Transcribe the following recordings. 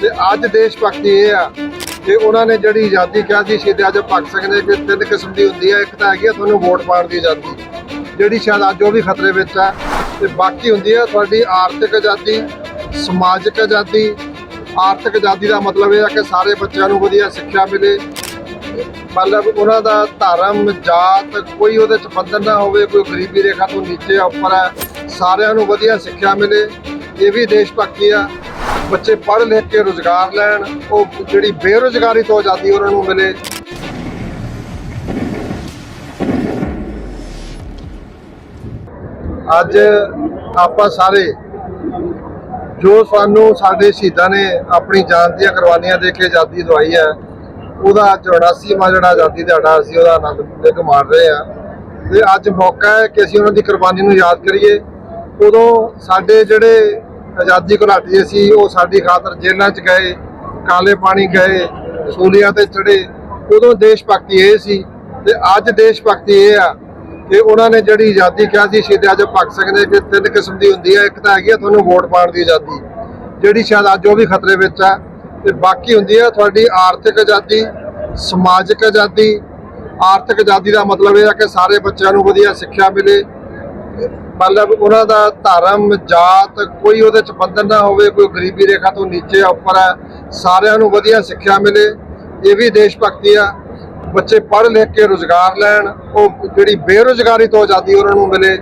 ਤੇ ਅੱਜ ਦੇਸ਼ ਭਗਤੀ ਇਹ ਆ ਕਿ ਉਹਨਾਂ ਨੇ ਜਿਹੜੀ ਆਜ਼ਾਦੀ ਕਿਹਾ ਸੀ, ਸ਼ਹੀਦ ਆਜਮ ਭਗਤ ਸਿੰਘ ਨੇ ਕਿ ਤਿੰਨ ਕਿਸਮ ਦੀ ਹੁੰਦੀ ਹੈ ਇੱਕ ਤਾਂ ਹੈਗੀ ਆ ਤੁਹਾਨੂੰ ਵੋਟ ਪਾਉਣ ਦੀ ਆਜ਼ਾਦੀ, ਜਿਹੜੀ ਸ਼ਾਇਦ ਅੱਜ ਉਹ ਵੀ ਖਤਰੇ ਵਿੱਚ ਆ। ਤੇ ਬਾਕੀ ਹੁੰਦੀ ਹੈ ਤੁਹਾਡੀ ਆਰਥਿਕ ਆਜ਼ਾਦੀ, ਸਮਾਜਿਕ ਆਜ਼ਾਦੀ, ਆਰਥਿਕ ਆਜ਼ਾਦੀ ਦਾ ਮਤਲਬ ਇਹ ਆ ਕਿ ਸਾਰੇ ਬੱਚਿਆਂ ਨੂੰ ਵਧੀਆ ਸਿੱਖਿਆ ਮਿਲੇ। ਮਤਲਬ ਉਹਨਾਂ ਦਾ ਧਰਮ, ਜਾਤ ਕੋਈ ਉਹਦੇ ਚ ਬੰਧਨ ਨਾ ਹੋਵੇ, ਕੋਈ ਗਰੀਬੀ ਰੇਖਾ ਤੋਂ ਨੀਚੇ ਉੱਪਰ ਹੈ ਸਾਰਿਆਂ ਨੂੰ ਵਧੀਆ ਸਿੱਖਿਆ ਮਿਲੇ। ਇਹ ਵੀ ਦੇਸ਼ ਭਗਤੀ ਆ। ਬੱਚੇ ਪੜ੍ਹ ਲਿਖ ਕੇ ਰੋਜ਼ਗਾਰ ਲੈਣ, ਉਹ ਜਿਹੜੀ ਬੇਰੁਜ਼ਗਾਰੀ ਤੋਂ ਆਜ਼ਾਦੀ ਉਹਨਾਂ ਨੂੰ ਮਿਲੇ। ਅੱਜ ਆਪਾਂ ਸਾਰੇ, ਜੋ ਸਾਨੂੰ ਸਾਡੇ ਸ਼ਹੀਦਾਂ ਨੇ ਆਪਣੀ ਜਾਨ ਦੀਆਂ ਕੁਰਬਾਨੀਆਂ ਦੇ ਕੇ ਆਜ਼ਾਦੀ ਦਵਾਈ ਹੈ, ਉਹਦਾ ਅੱਜ 79ਵਾਂ ਜਿਹੜਾ ਆਜ਼ਾਦੀ ਦਿਹਾੜਾ ਅਸੀਂ ਉਹਦਾ ਆਨੰਦ ਨਿਕ ਮਾਰ ਰਹੇ ਆ ਤੇ ਅੱਜ ਮੌਕਾ ਹੈ ਕਿ ਅਸੀਂ ਉਹਨਾਂ ਦੀ ਕੁਰਬਾਨੀ ਨੂੰ ਯਾਦ ਕਰੀਏ। ਉਦੋਂ ਸਾਡੇ ਜਿਹੜੇ ਆਜ਼ਾਦੀ ਘੁਲਾਟੀਏ ਸੀ, ਉਹ ਸਾਡੀ ਖਾਤਰ ਜੇਲ੍ਹਾਂ 'ਚ ਗਏ, ਕਾਲੇ ਪਾਣੀ ਗਏ, ਸੂਲੀਆਂ ਤੇ ਚੜੇ। ਉਦੋਂ ਦੇਸ਼ ਭਗਤੀ ਇਹ ਸੀ ਤੇ ਅੱਜ ਦੇਸ਼ ਭਗਤੀ ਇਹ ਆ ਕਿ ਉਹਨਾਂ ਨੇ ਜਿਹੜੀ ਆਜ਼ਾਦੀ ਕਿਹਾ ਸੀ, ਸ਼ਹੀਦ ਆਜਮ ਭਗਤ ਸਿੰਘ ਨੇ ਕਿ ਤਿੰਨ ਕਿਸਮ ਦੀ ਹੁੰਦੀ ਹੈ ਇੱਕ ਤਾਂ ਹੈਗੀ ਆ ਤੁਹਾਨੂੰ ਵੋਟ ਪਾਉਣ ਦੀ ਆਜ਼ਾਦੀ, ਜਿਹੜੀ ਸ਼ਾਇਦ ਅੱਜ ਉਹ ਵੀ ਖਤਰੇ ਵਿੱਚ ਆ। ਤੇ ਬਾਕੀ ਹੁੰਦੀ ਹੈ ਤੁਹਾਡੀ ਆਰਥਿਕ ਆਜ਼ਾਦੀ, ਸਮਾਜਿਕ ਆਜ਼ਾਦੀ। ਆਰਥਿਕ ਆਜ਼ਾਦੀ ਦਾ ਮਤਲਬ ਇਹ ਆ ਕਿ ਸਾਰੇ ਬੱਚਿਆਂ ਨੂੰ ਵਧੀਆ ਸਿੱਖਿਆ ਮਿਲੇ। ਮਤਲਬ ਉਹਨਾਂ ਦਾ ਧਰਮ, ਜਾਤ ਕੋਈ ਉਹਦੇ ਚ ਬੰਧਨ ਨਾ ਹੋਵੇ, ਕੋਈ ਗਰੀਬੀ ਰੇਖਾ ਤੋਂ ਨੀਚੇ ਉੱਪਰ ਹੈ ਸਾਰਿਆਂ ਨੂੰ ਵਧੀਆ ਸਿੱਖਿਆ ਮਿਲੇ। ਇਹ ਵੀ ਦੇਸ਼ ਭਗਤੀ ਆ। ਬੱਚੇ ਪੜ੍ਹ ਲਿਖ ਕੇ ਰੋਜ਼ਗਾਰ ਲੈਣ, ਉਹ ਜਿਹੜੀ ਬੇਰੁਜ਼ਗਾਰੀ ਤੋਂ ਆਜ਼ਾਦੀ ਉਹਨਾਂ ਨੂੰ ਮਿਲੇ।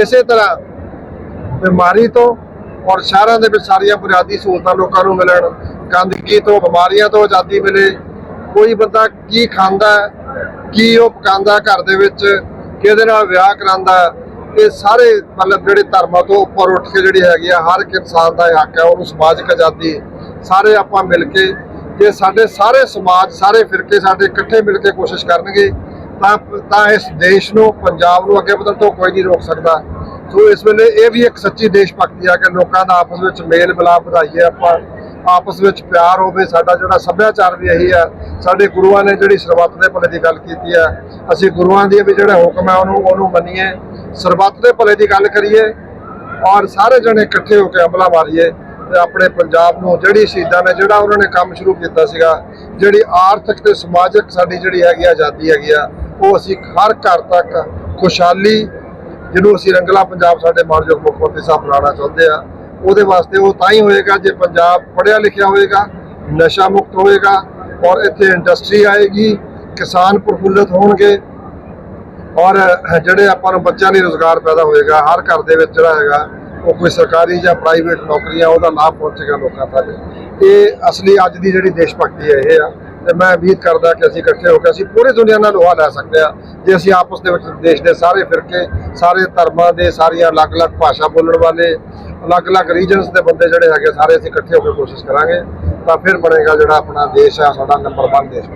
ਇਸੇ ਤਰ੍ਹਾਂ ਬਿਮਾਰੀ ਤੋਂ ਔਰ ਸ਼ਹਿਰਾਂ ਦੇ ਵਿੱਚ ਸਾਰੀਆਂ ਬੁਨਿਆਦੀ ਸਹੂਲਤਾਂ ਲੋਕਾਂ ਨੂੰ ਮਿਲਣ, ਗੰਦਗੀ ਤੋਂ, ਬਿਮਾਰੀਆਂ ਤੋਂ ਆਜ਼ਾਦੀ ਮਿਲੇ। ਕੋਈ ਬੰਦਾ ਕੀ ਖਾਂਦਾ, ਕੀ ਉਹ ਪਕਾਉਂਦਾ ਘਰ ਦੇ ਵਿੱਚ, ਕਿਹਦੇ ਨਾਲ ਵਿਆਹ ਕਰਾਂਦਾ ਹੈ, ਇਹ ਸਾਰੇ ਮਤਲਬ ਜਿਹੜੇ ਧਰਮਾਂ ਤੋਂ ਉੱਪਰ ਉੱਠ ਕੇ ਜਿਹੜੀ ਹੈਗੀ ਆ ਹਰ ਇੱਕ ਇਨਸਾਨ ਦਾ ਇਹ ਹੱਕ ਹੈ ਉਹਨੂੰ ਸਮਾਜਿਕ ਆਜ਼ਾਦੀ ਸਾਰੇ ਆਪਾਂ ਮਿਲ ਕੇ ਜੇ ਸਾਡੇ ਸਾਰੇ ਸਮਾਜ ਸਾਰੇ ਫਿਰਕੇ ਸਾਡੇ ਇਕੱਠੇ ਮਿਲ ਕੇ ਕੋਸ਼ਿਸ਼ ਕਰਨਗੇ ਤਾਂ ਤਾਂ ਇਸ ਦੇਸ਼ ਨੂੰ ਪੰਜਾਬ ਨੂੰ ਅੱਗੇ ਵਧਣ ਤੋਂ ਕੋਈ ਨਹੀਂ ਰੋਕ ਸਕਦਾ। ਸੋ ਇਸ ਵੇਲੇ ਇਹ ਵੀ ਇੱਕ ਸੱਚੀ ਦੇਸ਼ ਭਗਤੀ ਆ ਕਿ ਲੋਕਾਂ ਦਾ ਆਪਸ ਵਿੱਚ ਮੇਲ ਮਿਲਾਪ ਵਧਾਈਏ ਆਪਾਂ ਆਪਸ ਵਿੱਚ ਪਿਆਰ ਹੋਵੇ ਸਾਡਾ ਜਿਹੜਾ ਸੱਭਿਆਚਾਰ ਵੀ ਇਹੀ ਆ। ਸਾਡੇ ਗੁਰੂਆਂ ਨੇ ਜਿਹੜੀ ਸਰਬੱਤ ਦੇ ਭਲੇ ਦੀ ਗੱਲ ਕੀਤੀ ਆ ਅਸੀਂ ਗੁਰੂਆਂ ਦੀ ਵੀ ਜਿਹੜਾ ਹੁਕਮ ਹੈ ਉਹਨੂੰ ਉਹਨੂੰ ਮੰਨੀਏ। ਸਰਬੱਤ ਦੇ ਭਲੇ ਦੀ ਗੱਲ ਕਰੀਏ ਔਰ ਸਾਰੇ ਜਣੇ ਇਕੱਠੇ ਹੋ ਕੇ ਅਮਲਾ ਮਾਰੀਏ ਤੇ ਆਪਣੇ ਪੰਜਾਬ ਨੂੰ ਜਿਹੜੀ ਸ਼ਹੀਦਾਂ ਨੇ, ਜਿਹੜਾ ਉਹਨਾਂ ਨੇ ਕੰਮ ਸ਼ੁਰੂ ਕੀਤਾ ਸੀਗਾ, ਜਿਹੜੀ ਆਰਥਿਕ ਤੇ ਸਮਾਜਿਕ ਸਾਡੀ ਜਿਹੜੀ ਹੈਗੀ ਆਜ਼ਾਦੀ ਹੈਗੀ ਆ, ਉਹ ਅਸੀਂ ਹਰ ਘਰ ਤੱਕ ਖੁਸ਼ਹਾਲੀ, ਜਿਹਨੂੰ ਅਸੀਂ ਰੰਗਲਾ ਪੰਜਾਬ ਸਾਡੇ ਮਾਨਯੋਗ ਮੁੱਖ ਮੰਤਰੀ ਸਾਹਿਬ ਬਣਾਉਣਾ ਚਾਹੁੰਦੇ ਆ, ਉਹਦੇ ਵਾਸਤੇ ਉਹ ਤਾਂ ਹੀ ਹੋਏਗਾ ਜੇ ਪੰਜਾਬ ਪੜ੍ਹਿਆ ਲਿਖਿਆ ਹੋਏਗਾ, ਨਸ਼ਾ ਮੁਕਤ ਹੋਏਗਾ ਔਰ ਇੱਥੇ ਇੰਡਸਟਰੀ ਆਏਗੀ, ਕਿਸਾਨ ਪ੍ਰਫੁੱਲਤ ਹੋਣਗੇ ਔਰ ਜਿਹੜੇ ਆਪਾਂ ਨੂੰ ਬੱਚਿਆਂ ਲਈ ਰੋਜ਼ਗਾਰ ਪੈਦਾ ਹੋਏਗਾ, ਹਰ ਘਰ ਦੇ ਵਿੱਚ ਜਿਹੜਾ ਹੈਗਾ, ਉਹ ਕੋਈ ਸਰਕਾਰੀ ਜਾਂ ਪ੍ਰਾਈਵੇਟ ਨੌਕਰੀਆਂ, ਉਹਦਾ ਲਾਭ ਪਹੁੰਚੇਗਾ ਲੋਕਾਂ ਤੱਕ। ਇਹ ਅਸਲੀ ਅੱਜ ਦੀ ਜਿਹੜੀ ਦੇਸ਼ ਭਗਤੀ ਹੈ, ਇਹ ਆ। ਤੇ ਮੈਂ ਉਮੀਦ ਕਰਦਾ ਕਿ ਅਸੀਂ ਇਕੱਠੇ ਹੋ ਕੇ, ਅਸੀਂ ਪੂਰੀ ਦੁਨੀਆ ਨਾਲ ਲੋਹਾ ਲੈ ਸਕਦੇ ਆ ਜੇ ਅਸੀਂ ਆਪਸ ਦੇ ਵਿੱਚ ਦੇਸ਼ ਦੇ ਸਾਰੇ ਫਿਰਕੇ ਸਾਰੇ ਧਰਮਾਂ ਦੇ, ਸਾਰੀਆਂ ਅਲੱਗ-ਅਲੱਗ ਭਾਸ਼ਾ ਬੋਲਣ ਵਾਲੇ, ਅਲੱਗ-ਅਲੱਗ ਰੀਜਨਸ ਦੇ ਬੰਦੇ ਜਿਹੜੇ ਹੈਗੇ, ਸਾਰੇ ਅਸੀਂ ਇਕੱਠੇ ਹੋ ਕੇ ਕੋਸ਼ਿਸ਼ ਕਰਾਂਗੇ। ਤਾਂ ਫਿਰ ਬਣੇਗਾ ਜਿਹੜਾ ਆਪਣਾ ਦੇਸ਼ ਆ, ਸਾਡਾ ਨੰਬਰ 1 ਦੇਸ਼